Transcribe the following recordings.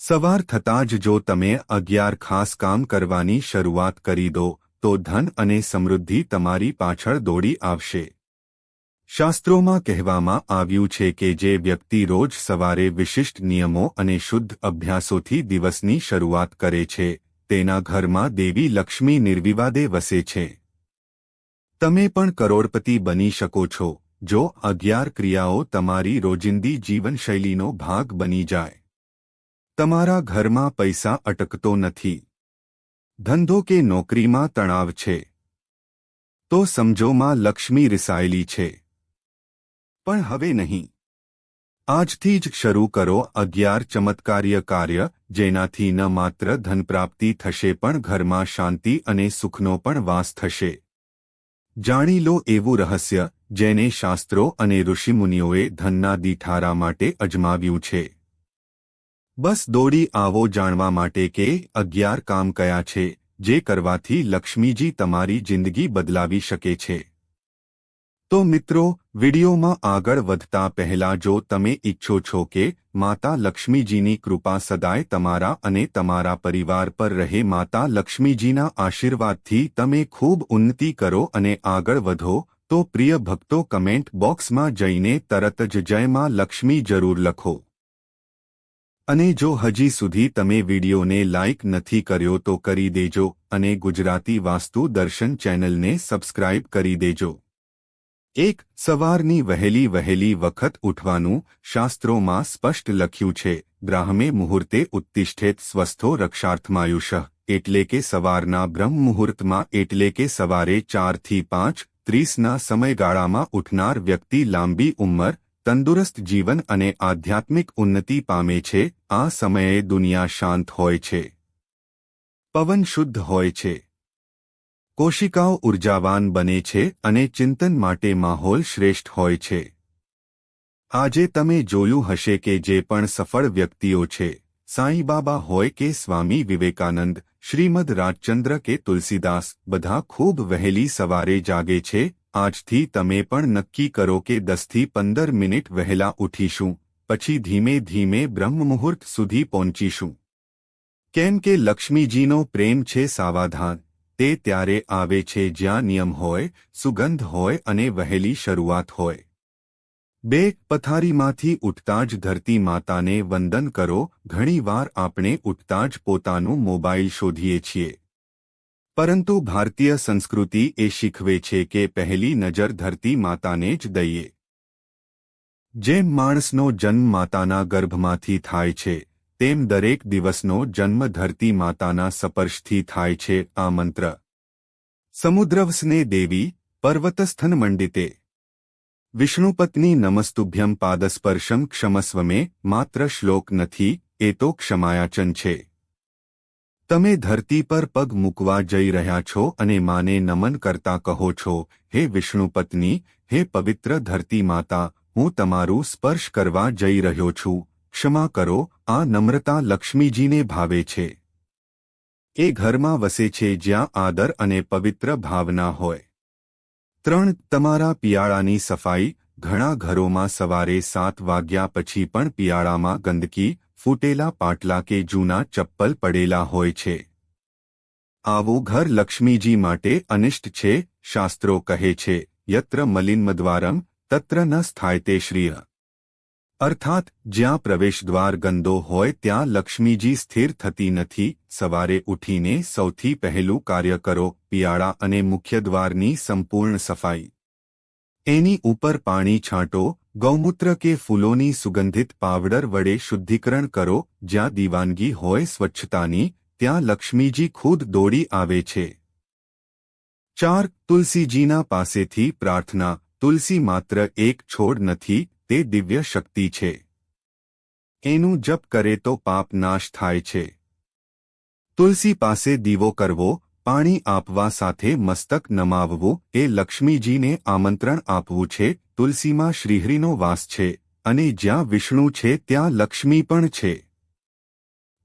સવાર થતાં જ જો તમે અગિયાર ખાસ કામ કરવાની શરૂઆત કરી દો, તો ધન અને સમૃદ્ધિ તમારી પાછળ દોડી આવશે. શાસ્ત્રોમાં કહેવામાં આવ્યું છે કે જે વ્યક્તિ રોજ સવારે વિશિષ્ટ નિયમો અને શુદ્ધ અભ્યાસોથી દિવસની શરૂઆત કરે છે, તેના ઘરમાં દેવી લક્ષ્મી નિર્વિવાદે વસે છે. તમે પણ કરોડપતિ બની શકો છો, જો અગિયાર ક્રિયાઓ તમારી રોજિંદી જીવનશૈલીનો ભાગ બની જાય. તમારા ઘરમાં પૈસા અટકતો નથી. ધંધો કે નોકરીમાં તણાવ છે. તો સમજોમાં લક્ષ્મી રિસાયેલી છે. પણ હવે નહીં. આજથી જ શરૂ કરો અગિયાર ચમત્કાર્ય કાર્ય, જેનાથી ન માત્ર ધનપ્રાપ્તિ થશે પણ ઘરમાં શાંતિ અને સુખનો પણ વાસ થશે. જાણી લો એવું રહસ્ય, જેને શાસ્ત્રો અને ઋષિમુનિઓએ ધનના દીઠારા માટે અજમાવ્યું છે. બસ દોડી આવો જાણવા માટે કે અગિયાર કામ કયા છે, જે કરવાથી લક્ષ્મીજી તમારી જિંદગી બદલાવી શકે છે. તો મિત્રો, વિડીયોમાં આગળ વધતા પહેલા જો તમે ઈચ્છો છો કે માતા લક્ષ્મીજીની કૃપા સદાય તમારા અને તમારા પરિવાર પર રહે, માતા લક્ષ્મીજીના આશીર્વાદથી તમે ખૂબ ઉન્નતિ કરો અને આગળ વધો, તો પ્રિય ભક્તો કમેન્ટ બોક્સમાં જઈને તરત જ જયમાં લક્ષ્મી જરૂર લખો. અને જો હજી સુધી તમે વિડીયોને લાઇક નથી કર્યો તો કરી દેજો અને ગુજરાતી વાસ્તુ દર્શન ચેનલને સબસ્ક્રાઇબ કરી દેજો. એક, સવારની વહેલી વહેલી વખત ઉઠવાનું શાસ્ત્રોમાં સ્પષ્ટ લખ્યું છે, બ્રાહ્મે મુહૂર્તે ઉત્તિષ્ઠેત સ્વસ્થો રક્ષાર્થમાયુષ, એટલે કે સવારના બ્રહ્મ મુહૂર્તમાં એટલે કે સવારે ચારથી પાંચ, ત્રીસના સમયગાળામાં ઉઠનાર વ્યક્તિ લાંબી ઉંમર તંદુરસ્ત જીવન અને આધ્યાત્મિક ઉન્નતિ પામે છે, આ સમયે દુનિયા શાંત હોય છે. પવન શુદ્ધ હોય છે. કોશિકાઓ ઉર્જાવાન બને છે અને ચિંતન માટે માહોલ શ્રેષ્ઠ હોય છે. આજે તમે જોયું હશે કે જે પણ સફળ વ્યક્તિઓ છે સાંઈબાબા હોય કે સ્વામી વિવેકાનંદ, શ્રીમદ રાજચંદ્ર કે તુલસીદાસ, બધા ખૂબ વહેલી સવારે જાગે છે આજથી તમે પણ નક્કી કરો કે દસથી પંદર મિનિટ વહેલા ઉઠીશું, પછી ધીમે ધીમે બ્રહ્મમુહૂર્ત સુધી પહોંચીશું. કેમ કે લક્ષ્મીજીનો પ્રેમ છે સાવાધાન, તે ત્યારે આવે છે જ્યાં નિયમ હોય, સુગંધ હોય અને વહેલી શરૂઆત હોય. બે, પથારીમાંથી ઉઠતા જ ધરતી માતાને વંદન કરો, ઘણીવાર આપણે ઉઠતા જ પોતાનું મોબાઈલ શોધીએ છીએ. પરંતુ ભારતીય સંસ્કૃતિ એ શીખવે છે કે પહેલી નજર ધરતી માતાને જ દઈએ. જેમ માણસનો જન્મ માતાના ગર્ભમાંથી થાય છે, તેમ દરેક દિવસનો જન્મ ધરતી માતાના સપર્શથી થાય છે, આ મંત્ર. સમુદ્રવસને દેવી, પર્વતસ્થન મંડિતે. વિષ્ણુપત્ની નમસ્તુભ્યમ પાદસ્પર્શમ ક્ષમસ્વમે, માત્ર શ્લોક નથી, એ તો ક્ષમાયાચન છે. તમે ધરતી પર પગ મૂકવા જઈ રહ્યા છો અને માને નમન કરતા કહો છો, હે વિષ્ણુપત્ની હે પવિત્ર ધરતી માતા, હું તમારું સ્પર્શ કરવા જઈ રહ્યો છું. ક્ષમા કરો, આ નમ્રતા લક્ષ્મીજીને ભાવે છે. એ ઘરમાં વસે છે જ્યાં આદર અને પવિત્ર ભાવના હોય. ત્રણ, તમારા પિયાળાની સફાઈ, ઘણા ઘરોમાં સવારે સાત વાગ્યા પછી પણ પિયાળામાં ગંદકી ફૂટેલા પાટલા કે જૂના ચપ્પલ પડેલા હોય છે. આવું ઘર લક્ષ્મીજી માટે અનિષ્ટ છે, શાસ્ત્રો કહે છે, યત્ર મલિન્મદ્વારમ તત્ર ન સ્થાય તે શ્રીય. અર્થાત, જ્યાં પ્રવેશદ્વાર ગંદો હોય ત્યાં લક્ષ્મીજી સ્થિર થતી નથી, સવારે ઉઠીને સૌથી પહેલું કાર્ય કરો, પિયાળા અને મુખ્ય દ્વારની સંપૂર્ણ સફાઈ. એની ઉપર પાણી છાંટો ગૌમૂત્ર કે ફૂલોની સુગંધિત પાવડર વડે શુદ્ધિકરણ કરો, જ્યાં દીવાનગી હોય સ્વચ્છતાની, ત્યાં લક્ષ્મીજી ખુદ દોડી આવે છે. ચાર, તુલસીજીના પાસેથી પ્રાર્થના, તુલસી માત્ર એક છોડ નથી, તે દિવ્ય શક્તિ છે. એનું જપ કરે તો પાપ નાશ થાય છે. તુલસી પાસે દીવો કરવો, પાણી આપવા સાથે મસ્તક નમાવવું, એ લક્ષ્મીજીને આમંત્રણ આપવું છે તુલસીમાં શ્રીહરિનો વાસ છે અને જ્યાં વિષ્ણુ છે ત્યાં લક્ષ્મી પણ છે.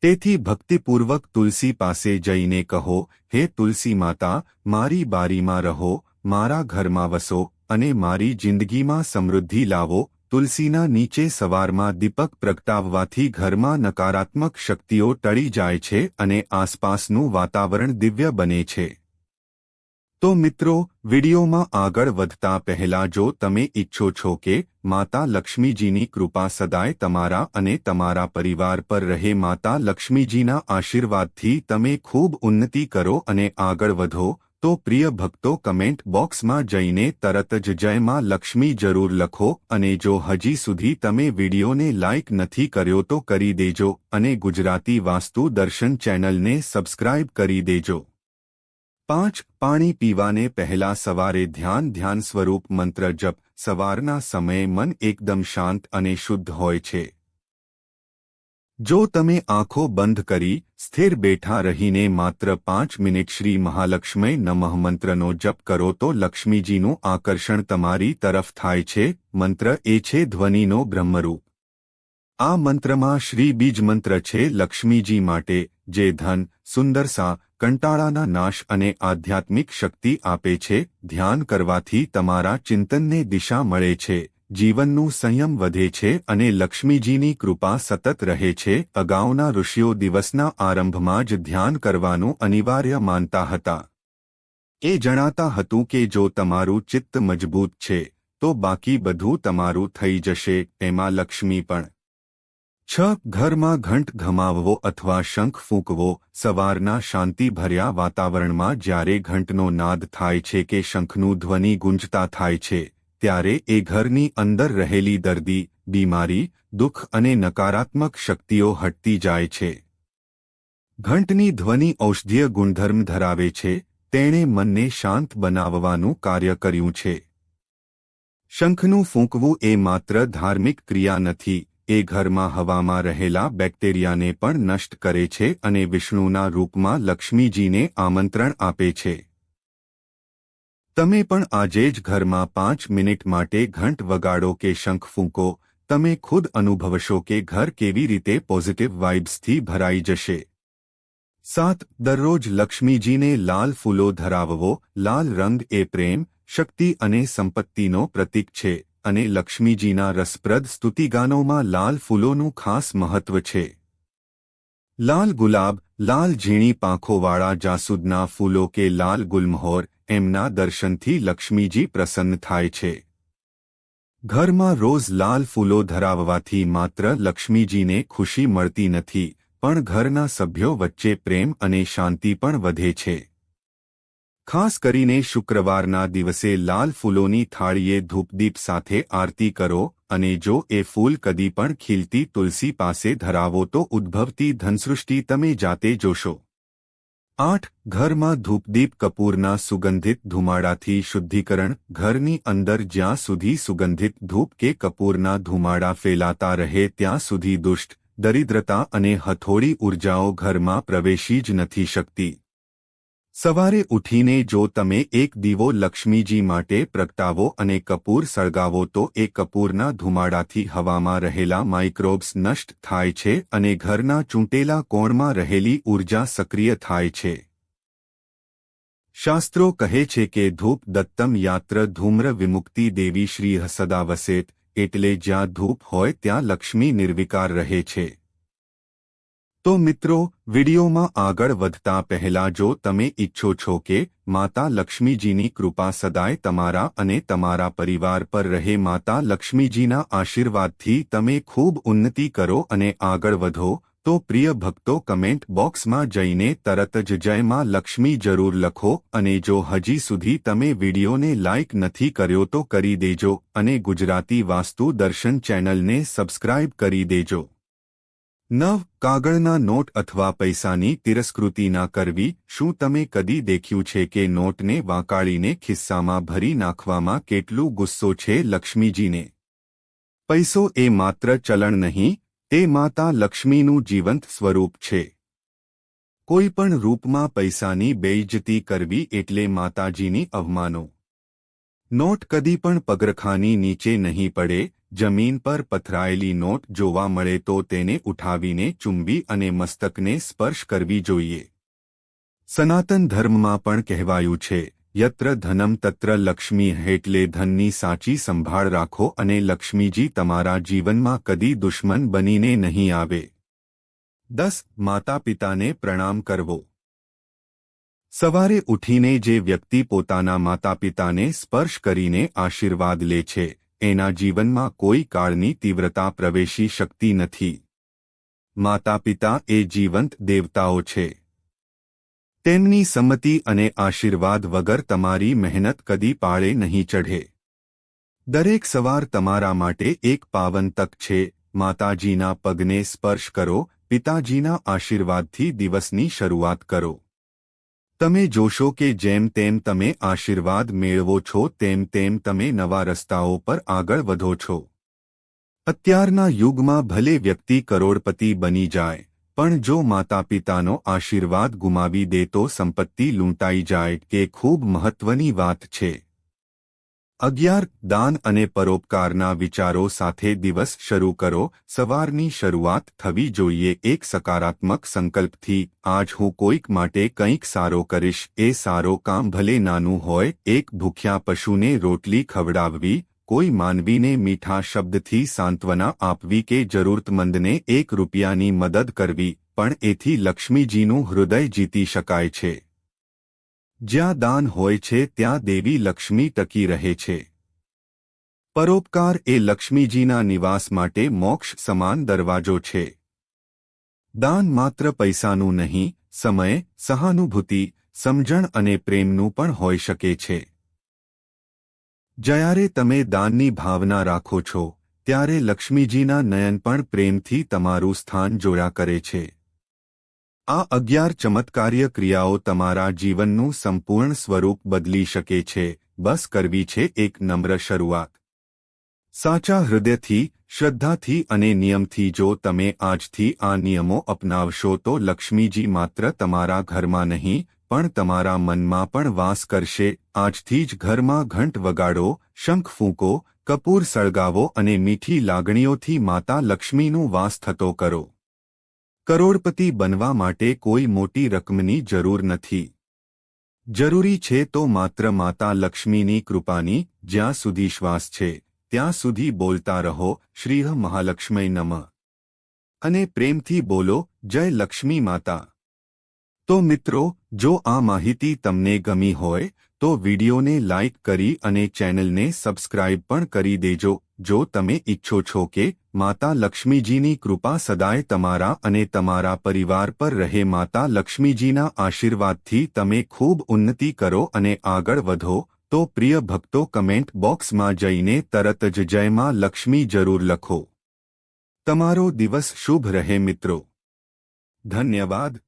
તેથી ભક્તિપૂર્વક તુલસી પાસે જઈને કહો, હે તુલસી માતા, મારી બારીમાં રહો, મારા ઘરમાં વસો અને મારી જિંદગીમાં સમૃદ્ધિ લાવો. તુલસીના નીચે સવારમાં દીપક પ્રગટાવવાથી ઘરમાં નકારાત્મક શક્તિઓ ટળી જાય છે અને આસપાસનું વાતાવરણ દિવ્ય બને છે. તો મિત્રો, વિડીયોમાં આગળ વધતા પહેલા જો તમે ઈચ્છો છો કે માતા લક્ષ્મીજીની કૃપા સદાય તમારા અને તમારા પરિવાર પર રહે, માતા લક્ષ્મીજીના આશીર્વાદથી તમે ખૂબ ઉન્નતિ કરો અને આગળ વધો, તો પ્રિય ભક્તો કમેન્ટ બોક્સમાં જઈને તરત જ જય માં લક્ષ્મી જરૂર લખો અને જો હજી સુધી તમે વિડીયોને લાઇક નથી કર્યો તો કરી દેજો અને ગુજરાતી વાસ્તુ દર્શન ચેનલને સબસ્ક્રાઇબ કરી દેજો. પાંચ પાણી પીવાને પહેલા સવારે ધ્યાન ધ્યાન સ્વરૂપ મંત્ર જપ. સવારના સમયે મન એકદમ શાંત અને શુદ્ધ હોય છે. જો તમે આંખો બંધ કરી, સ્થિર બેઠા રહીને માત્ર પાંચ મિનિટ શ્રી મહાલક્ષ્મી નમઃ મંત્રનો જપ કરો તો લક્ષ્મીજીનું આકર્ષણ તમારી તરફ થાય છે. મંત્ર એ છે ધ્વનિનો બ્રહ્મરૂપ. આ મંત્રમાં શ્રી બીજ મંત્ર છે લક્ષ્મીજી માટે, જે ધન, સુંદરસા કંટાળાના નાશ અને આધ્યાત્મિક શક્તિ આપે છે. ધ્યાન કરવાથી તમારા ચિંતનને દિશા મળે છે. જીવનનું સંયમ વધે છે અને લક્ષ્મીજીની કૃપા સતત રહે છે. અગાઉના ઋષિઓ દિવસના આરંભમાં જ ધ્યાન કરવાનું અનિવાર્ય માનતા હતા. એ જણાતા હતું કે જો તમારું ચિત્ત મજબૂત છે, તો બાકી બધું તમારું થઈ જશે. એમાં લક્ષ્મી પણ છ ઘરમાં ઘંટ ઘમાવવો અથવા શંખ ફૂંકવો, સવારના શાંતિભર્યા વાતાવરણમાં જ્યારે ઘંટનો નાદ થાય છે કે શંખનું ધ્વનિ ગુંજતા થાય છે, ત્યારે એ ઘરની અંદર રહેલી દર્દી, બીમારી, દુઃખ અને નકારાત્મક શક્તિઓ હટતી જાય છે. ઘંટની ધ્વનિ ઔષધીય ગુણધર્મ ધરાવે છે, તેણે મનને શાંત બનાવવાનું કાર્ય કર્યું છે. શંખનું ફૂંકવું એ માત્ર ધાર્મિક ક્રિયા નથી એ ઘરમાં હવામાં રહેલા બેક્ટેરિયાને પણ નષ્ટ કરે છે અને વિષ્ણુના રૂપમાં લક્ષ્મીજીને આમંત્રણ આપે છે. તમે પણ આજે જ ઘરમાં પાંચ મિનિટ માટે ઘંટ વગાડો કે શંખ ફૂંકો, તમે ખુદ અનુભવશો કે ઘર કેવી રીતે પોઝિટિવ વાઇબ્સથી ભરાઈ જશે. સાત, દરરોજ લક્ષ્મીજીને લાલ ફૂલો ધરાવવો, લાલ રંગ એ પ્રેમ, શક્તિ અને સંપત્તિનો પ્રતીક છે. અને લક્ષ્મીજીના રસપ્રદ સ્તુતિગાનોમાં લાલ ફૂલોનું ખાસ મહત્વ છે. લાલ ગુલાબ, લાલ ઝીણી પાંખોવાળા જાસૂદના ફૂલો કે લાલ ગુલમહોર એમના દર્શનથી લક્ષ્મીજી પ્રસન્ન થાય છે. ઘરમાં રોજ લાલ ફૂલો ધરાવવાથી માત્ર લક્ષ્મીજીને ખુશી મળતી નથી, પણ ઘરના સભ્યો વચ્ચે પ્રેમ અને શાંતિ પણ વધે છે. ખાસ કરીને શુક્રવારના દિવસે લાલ ફૂલોની થાળીએ ધૂપદીપ સાથે આરતી કરો અને જો એ ફૂલ કદી પણ ખીલતી તુલસી પાસે ધરાવો તો ઉદ્ભવતી ધનસૃષ્ટિ તમે જાતે જોશો. આઠ, ઘરમાં ધૂપદીપ કપૂરના સુગંધિત ધુમાડાથી શુદ્ધિકરણ, ઘરની અંદર જ્યાં સુધી સુગંધિત ધૂપ કે કપૂરના ધુમાડા ફેલાતા રહે ત્યાં સુધી દુષ્ટ, દરિદ્રતા અને હથોડી ઉર્જાઓ ઘરમાં પ્રવેશી જ નથી શકતી. સવારે ઉઠીને જો તમે એક દીવો લક્ષ્મીજી માટે પ્રગટાવો અને કપૂર સળગાવો તો એ કપૂરના ધુમાડાથી હવામાં રહેલા માઇક્રોબ્સ નષ્ટ થાય છે અને ઘરના ચૂંટેલા કોણમાં રહેલી ઊર્જા સક્રિય થાય છે. શાસ્ત્રો કહે છે કે ધૂપ દત્તમ યાત્ર ધૂમ્ર વિમુક્તિ દેવી શ્રી હસદા વસેત એટલે જ્યાં ધૂપ હોય ત્યાં લક્ષ્મી નિર્વિકાર રહે છે. તો મિત્રો, વિડીયોમાં આગળ વધતા પહેલા જો તમે ઈચ્છો છો કે માતા લક્ષ્મીજીની કૃપા સદાય તમારા અને તમારા પરિવાર પર રહે, માતા લક્ષ્મીજીના આશીર્વાદથી તમે ખૂબ ઉન્નતિ કરો અને આગળ વધો, તો પ્રિય ભક્તો કમેન્ટ બોક્સમાં જઈને તરત જ જય માં લક્ષ્મી જરૂર લખો અને જો હજી સુધી તમે વિડીયોને લાઇક નથી કર્યો તો કરી દેજો અને ગુજરાતી વાસ્તુ દર્શન ચેનલને સબસ્ક્રાઇબ કરી દેજો. નવ કાગળના નોટ અથવા પૈસાની તિરસ્કૃતિ ના કરવી, શું તમે કદી દેખ્યું છે કે નોટને વાંકાળીને ખિસ્સામાં ભરી નાખવામાં કેટલું ગુસ્સો છે લક્ષ્મીજીને? પૈસો એ માત્ર ચલણ નહીં તે માતા લક્ષ્મીનું જીવંત સ્વરૂપ છે. કોઈ પણ રૂપમાં પૈસાની બેઇજ્જતી કરવી એટલે માતાજીની અવમાનો. નોટ કદી પણ પગરખાની નીચે નહીં પડે જમીન પર પથરાયેલી નોટ જોવા મળે તો તેને ઉઠાવીને ચુંબી અને મસ્તકને સ્પર્શ કરવી જોઈએ. સનાતન ધર્મમાં પણ કહેવાયું છે, યત્ર ધનમ તત્ર લક્ષ્મી એટલે ધનની સાચી સંભાળ રાખો અને લક્ષ્મીજી તમારા જીવનમાં કદી દુશ્મન બનીને નહીં આવે. દસ માતા પિતાને પ્રણામ કરવો. સવારે ઉઠીને જે વ્યક્તિ પોતાના માતા પિતાને સ્પર્શ કરીને આશીર્વાદ લે છે એના જીવનમાં કોઈ કાળની તીવ્રતા પ્રવેશી શકતી નથી. માતા પિતા એ જીવંત દેવતાઓ છે. તેમની સંમતિ અને આશીર્વાદ વગર તમારી મહેનત કદી પાળે નહીં ચઢે. દરેક સવાર તમારા માટે એક પાવન તક છે. માતાજીના પગને સ્પર્શ કરો, પિતાજીના આશીર્વાદથી દિવસની શરૂઆત કરો. તમે જોશો કે જેમ તેમ તમે આશીર્વાદ મેળવો છો, તેમ તેમ તમે નવા રસ્તાઓ પર આગળ વધો છો. અત્યારના યુગમાં ભલે વ્યક્તિ કરોડપતિ બની જાય, પણ જો માતા પિતાનો આશીર્વાદ ગુમાવી દે તો સંપત્તિ લૂંટાઈ જાય, કે ખૂબ મહત્વની વાત છે. અગિયાર, દાન અને પરોપકારના વિચારો સાથે દિવસ શરૂ કરો. સવારની શરૂઆત થવી જોઈએ. એક સકારાત્મક સંકલ્પથી, આજ હું કોઈક માટે કંઈક સારો કરીશ. એ સારો કામ ભલે નાનું હોય. એક ભૂખ્યા પશુને રોટલી ખવડાવવી. કોઈ માનવીને મીઠા શબ્દથી સાંત્વના આપવી કે જરૂરતમંદને એક રૂપિયાની મદદ કરવી, પણ એથી લક્ષ્મીજીનું હૃદય જીતી શકાય છે. જ્યાં દાન હોય છે ત્યાં દેવી લક્ષ્મી ટકી રહે છે. પરોપકાર એ લક્ષ્મીજીના નિવાસ માટે મોક્ષ સમાન દરવાજો છે. દાન માત્ર પૈસાનું નહીં, સમય, સહાનુભૂતિ, સમજણ અને પ્રેમનું પણ હોઈ શકે છે. જ્યારે તમે દાનની ભાવના રાખો છો, ત્યારે લક્ષ્મીજીના નયન પણ પ્રેમથી તમારું સ્થાન જોયા કરે છે. આ અગિયાર ચમત્કાર્ય ક્રિયાઓ તમારા જીવનનું સંપૂર્ણ સ્વરૂપ બદલી શકે છે, બસ કરવી છે એક નમ્ર શરૂઆત. સાચા હૃદયથી, શ્રદ્ધાથી અને નિયમથી જો તમે આજથી આ નિયમો અપનાવશો તો લક્ષ્મીજી માત્ર તમારા ઘરમાં નહીં, પણ તમારા મનમાં પણ વાસ કરશે, આજથી જ ઘરમાં ઘંટ વગાડો, શંખ ફૂંકો, કપૂર સળગાવો અને મીઠી લાગણીઓથી માતા લક્ષ્મીનું વાસ થતો કરો. કરોડપતિ બનવા માટે કોઈ મોટી રકમની જરૂર નથી. જરૂરી છે તો માત્ર માતા લક્ષ્મીની કૃપાની, જ્યાં સુધી શ્વાસ છે, ત્યાં સુધી બોલતા રહો, શ્રીહ મહાલક્ષ્મી નમ. અને પ્રેમથી બોલો, જય લક્ષ્મી માતા. તો મિત્રો, જો આ માહિતી તમને ગમી હોય, તો વિડીયોને લાઇક કરી અને ચેનલને સબસ્ક્રાઇબ પણ કરી દેજો. જો તમે ઈચ્છો છો કે માતા લક્ષ્મીજીની કૃપા સદાય તમારા અને તમારા પરિવાર પર રહે, માતા લક્ષ્મીજીના આશીર્વાદથી તમે ખૂબ ઉન્નતિ કરો અને આગળ વધો, તો પ્રિય ભક્તો કમેન્ટ બોક્સમાં જઈને તરત જ જયમાં લક્ષ્મી જરૂર લખો. તમારો દિવસ શુભ રહે મિત્રો. ધન્યવાદ.